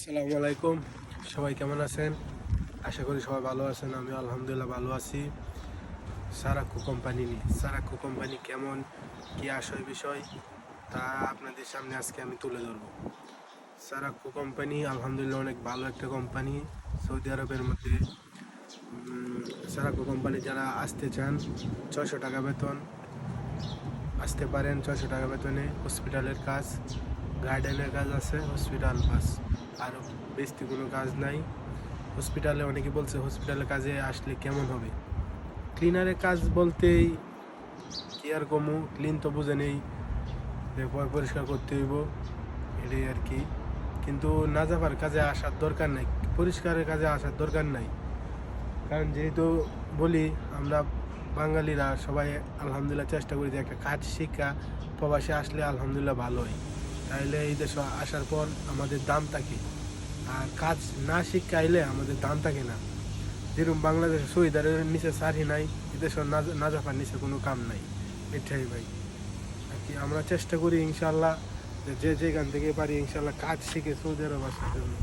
আসসালামু আলাইকুম। সবাই কেমন আছেন? আশা করি সবাই ভালো আছেন আমি আলহামদুলিল্লাহ ভালো আছি। সারাকু কোম্পানি নিয়ে। সারাকু কোম্পানি কেমন? কি আসয় বিষয়? তা আপনাদের সামনে আজকে আমি তুলে ধরবো। সারাকু কোম্পানি আলহামদুলিল্লাহ অনেক ভালো একটা কোম্পানি। সৌদি আরবের মধ্যে। উম, সারাকু কোম্পানি যারা আসতে চান ছয়শো টাকা বেতন। আসতে পারেন ছয়শো টাকা বেতনে। হসপিটালের কাজ। গার্ডেনের কাজ আছে, হসপিটাল বাস। আর বেশি কোনো কাজ নাই। হসপিটালে অনেকে বলছে, হসপিটালের কাজে আসলে কেমন হবে? ক্লিনারের কাজ বলতেই কি আর কমু ক্লিন তো বুঝে নেই। পরিষ্কার করতে হইব। এটাই আর কি। কিন্তু না যাবার কাজে আসার দরকার নাই। পরিষ্কারের কাজে আসার দরকার নাই। কারণ যেহেতু বলি, আমরা বাঙালিরা সবাই আলহামদুলিল্লাহ চেষ্টা করি যে একটা কাজ শিক্ষা, প্রবাসে আসলে আলহামদুলিল্লাহ ভালোই তাইলে এই দেশে আসার পর আমাদের দাম থাকে আর কাজ না শিখে আইলে আমাদের দাম থাকে না? যেরকম বাংলাদেশে সহিদারের নিচে সারি নাই এদেশের না জাফার নিচে কোনো কাম নাই। এটাই ভাই। আর কি আমরা চেষ্টা করি ইনশাল্লাহ যে যে যেখান থেকে পারি ইনশাল্লাহ কাজ শিখে সৌদি আরব আসার জন্য।